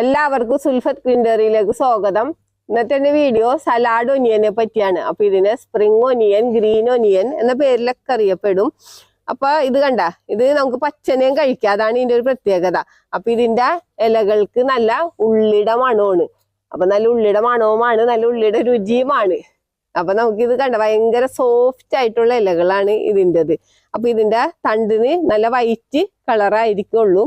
എല്ലാവർക്കും സുൽഫത്ത് ക്വിൻഡറിയിലേക്ക് സ്വാഗതം. ഇന്നത്തെ എന്റെ വീഡിയോ സലാഡ് ഒനിയനെ പറ്റിയാണ്. അപ്പൊ ഇതിനെ സ്പ്രിംഗ് ഒനിയൻ ഗ്രീൻ ഒനിയൻ എന്ന പേരിലൊക്കെ അറിയപ്പെടും. അപ്പൊ ഇത് കണ്ട ഇത് നമുക്ക് പച്ചനെയും കഴിക്കാം. അതാണ് ഇതിന്റെ ഒരു പ്രത്യേകത. അപ്പൊ ഇതിന്റെ ഇലകൾക്ക് നല്ല ഉള്ളിട മണമാണ്. അപ്പൊ നല്ല ഉള്ളിട മണവുമാണ് നല്ല ഉള്ളിട രുചിയുമാണ്. അപ്പൊ ഇത് കണ്ട ഭയങ്കര സോഫ്റ്റ് ആയിട്ടുള്ള ഇലകളാണ് ഇതിന്റെത്. അപ്പൊ ഇതിന്റെ തണ്ടിന് നല്ല വൈറ്റ് കളറായിരിക്കുള്ളൂ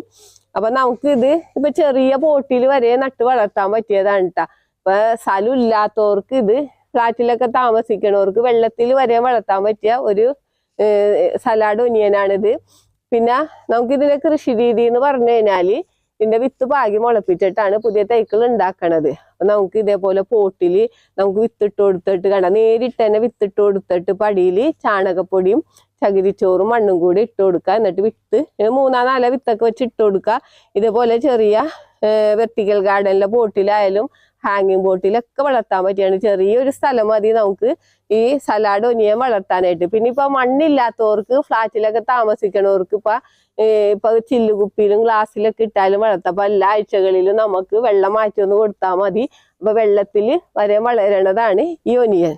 അപ്പൊ നമുക്ക് ഇത് ഇപ്പൊ ചെറിയ പോട്ടിൽ വരെ നട്ട് വളർത്താൻ പറ്റിയതാണ് കേട്ടാ ഇപ്പൊ സ്ഥലം ഇല്ലാത്തവർക്ക് ഇത് ഫ്ലാറ്റിലൊക്കെ താമസിക്കണവർക്ക് വെള്ളത്തിൽ വരെ വളർത്താൻ പറ്റിയ ഒരു സലാഡ് ഒനിയനാണിത്. പിന്നെ നമുക്ക് ഇതിന്റെ കൃഷി രീതി എന്ന് പറഞ്ഞു കഴിഞ്ഞാൽ ഇതിന്റെ വിത്ത് പാകി മുളപ്പിച്ചിട്ടാണ് പുതിയ തൈക്കൾ ഉണ്ടാക്കണത്. അപ്പൊ നമുക്ക് ഇതേപോലെ പോട്ടിൽ നമുക്ക് വിത്തിട്ട് കൊടുത്തിട്ട് കണ്ട നേരിട്ട് തന്നെ വിത്തിട്ട് കൊടുത്തിട്ട് പടിയിൽ ചാണകപ്പൊടിയും ചകിരിച്ചോറും മണ്ണും കൂടി ഇട്ട് കൊടുക്കുക. എന്നിട്ട് വിത്ത് മൂന്നാം നാല വിത്തൊക്കെ വെച്ച് ഇട്ട് കൊടുക്കുക. ഇതേപോലെ ചെറിയ വെർട്ടിക്കൽ ഗാർഡനിലെ ബോട്ടിലായാലും ഹാങ്ങിങ് ബോട്ടിലൊക്കെ വളർത്താൻ പറ്റിയാണ്. ചെറിയൊരു സ്ഥലം മതി നമുക്ക് ഈ സലാഡ് ഒനിയൻ വളർത്താനായിട്ട്. പിന്നെ ഇപ്പൊ മണ്ണില്ലാത്തവർക്ക് ഫ്ലാറ്റിലൊക്കെ താമസിക്കണവർക്ക് ഇപ്പൊ ഇപ്പൊ ചില്ലുകുപ്പിയിലും ഗ്ലാസ്സിലൊക്കെ ഇട്ടാലും വളർത്താം. അപ്പൊ എല്ലാ ആഴ്ചകളിലും നമുക്ക് വെള്ളം മാറ്റി ഒന്ന് കൊടുത്താൽ മതി. അപ്പൊ വെള്ളത്തിൽ വരെ വളരണതാണ് ഈ ഒനിയൻ.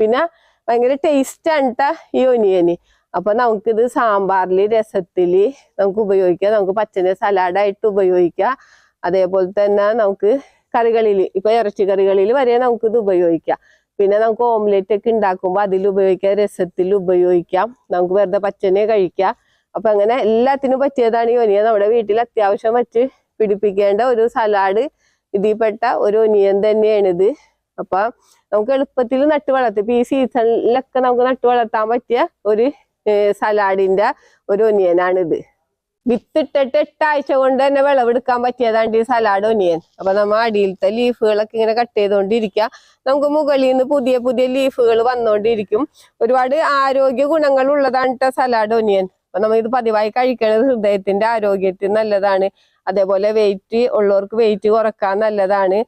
പിന്നെ ഭയങ്കര ടേസ്റ്റ് ആണ് ട്ടാ ഈ ഒനിയന്. അപ്പൊ നമുക്കിത് സാമ്പാറിൽ രസത്തിൽ നമുക്ക് ഉപയോഗിക്കാം. നമുക്ക് പച്ചനെ സലാഡായിട്ട് ഉപയോഗിക്കാം. അതേപോലെ തന്നെ നമുക്ക് കറികളിൽ ഇപ്പൊ ഇറച്ചി കറികളിൽ വരെ നമുക്ക് ഇത് ഉപയോഗിക്കാം. പിന്നെ നമുക്ക് ഓംലെറ്റ് ഒക്കെ ഉണ്ടാക്കുമ്പോൾ അതിൽ ഉപയോഗിക്കാം രസത്തിൽ ഉപയോഗിക്കാം. നമുക്ക് വെറുതെ പച്ചനെ കഴിക്കാം. അപ്പൊ അങ്ങനെ എല്ലാത്തിനും പറ്റിയതാണ് ഈ ഒനിയൻ. നമ്മുടെ വീട്ടിൽ അത്യാവശ്യം വച്ച് പിടിപ്പിക്കേണ്ട ഒരു സലാഡ് ഇതിൽപ്പെട്ട ഒരു ഒനിയൻ തന്നെയാണിത്. അപ്പൊ നമുക്ക് എളുപ്പത്തിൽ നട്ട് വളർത്തി. ഇപ്പൊ ഈ സീസണിലൊക്കെ നമുക്ക് നട്ട് വളർത്താൻ പറ്റിയ ഒരു സലാഡിന്റെ ഒരു ഒനിയനാണിത്. വിത്തിട്ടിട്ട് എട്ടാഴ്ച കൊണ്ട് തന്നെ വിളവെടുക്കാൻ പറ്റിയതാണ് ഈ സലാഡ് ഒനിയൻ. അപ്പൊ നമ്മ അടിയിലത്തെ ലീഫുകളൊക്കെ ഇങ്ങനെ കട്ട് ചെയ്തുകൊണ്ടിരിക്കുക നമുക്ക് മുകളിൽ നിന്ന് പുതിയ പുതിയ ലീഫുകൾ വന്നുകൊണ്ടിരിക്കും ഒരുപാട് ആരോഗ്യ ഗുണങ്ങൾ ഉള്ളതാണ് സലാഡ് ഒനിയൻ. അപ്പൊ നമ്മൾ ഇത് പതിവായി കഴിക്കുന്നത് ഹൃദയത്തിന്റെ ആരോഗ്യത്തിന് നല്ലതാണ്. അതേപോലെ വെയിറ്റ് ഉള്ളവർക്ക് വെയിറ്റ് കുറയ്ക്കാൻ നല്ലതാണ്.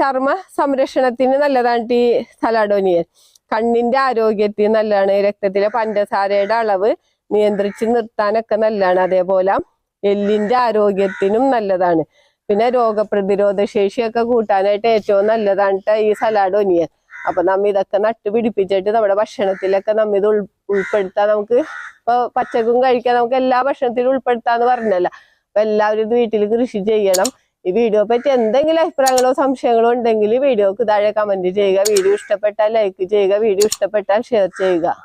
ചർമ്മ സംരക്ഷണത്തിന് നല്ലതാണ് ഈ സലാഡോനിയൻ കണ്ണിന്റെ ആരോഗ്യത്തിന് നല്ലതാണ്. രക്തത്തിലെ പഞ്ചസാരയുടെ അളവ് നിയന്ത്രിച്ച് നിർത്താനൊക്കെ നല്ലതാണ്. അതേപോലെ എല്ലിന്റെ ആരോഗ്യത്തിനും നല്ലതാണ്. പിന്നെ രോഗപ്രതിരോധ ശേഷിയൊക്കെ കൂട്ടാനായിട്ട് ഏറ്റവും നല്ലതാണ് ഈ സലാഡ് ഒനിയൻ അപ്പൊ നമ്മ ഇതൊക്കെ നട്ട് പിടിപ്പിച്ചിട്ട് നമ്മുടെ ഭക്ഷണത്തിലൊക്കെ നമ്മ ഇത് ഉൾപ്പെടുത്താൻ നമുക്ക് ഇപ്പൊ പച്ചക്കും കഴിക്കാൻ നമുക്ക് എല്ലാ ഭക്ഷണത്തിലും ഉൾപ്പെടുത്താന്ന് പറഞ്ഞല്ല. അപ്പൊ എല്ലാവരും ഇത് വീട്ടിൽ കൃഷി ചെയ്യണം. ഈ വീഡിയോ പറ്റി എന്തെങ്കിലും അഭിപ്രായങ്ങളോ സംശയങ്ങളോ ഉണ്ടെങ്കിൽ വീഡിയോക്ക് താഴെ കമന്റ് ചെയ്യുക. വീഡിയോ ഇഷ്ടപ്പെട്ടാൽ ലൈക്ക് ചെയ്യുക. വീഡിയോ ഇഷ്ടപ്പെട്ടാൽ ഷെയർ ചെയ്യുക.